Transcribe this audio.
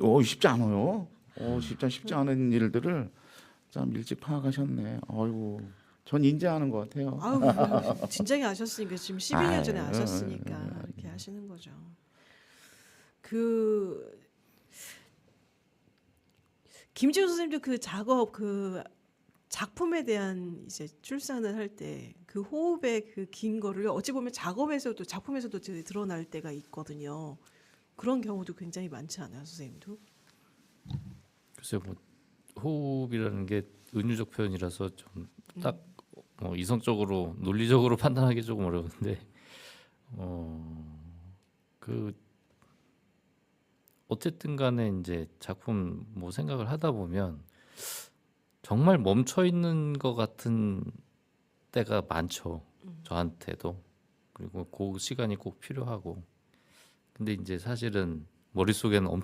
어 쉽지 않아요. 어 쉽지 쉽지 않은 일들을 참 일찍 파악하셨네. 아이고 전 인지하는 것 같아요. 아우 진작에 아셨으니까 지금 12년 전에 아유, 아셨으니까 음, 음, 이렇게 하시는 거죠. 그 김지우 선생님도 그 작업 그 작품에 대한 이제 출산을 할 때 그 호흡의 그 긴 거를 어찌 보면 작업에서도 작품에서도 드러날 때가 있거든요. 그런 경우도 굉장히 많지 않아요, 선생님도? 글쎄요, 뭐 호흡이라는 게 은유적 표현이라서 좀 딱 뭐 이성적으로 논리적으로 판단하기 조금 어려운데 어그 어쨌든 간에 이제 작품 뭐 생각을 하다 보면 정말 멈춰 있는 것 같은 때가 많죠. 저한테도 그리고 그 시간이 꼭 필요하고 근데 이제 사실은 머릿속에는 엄청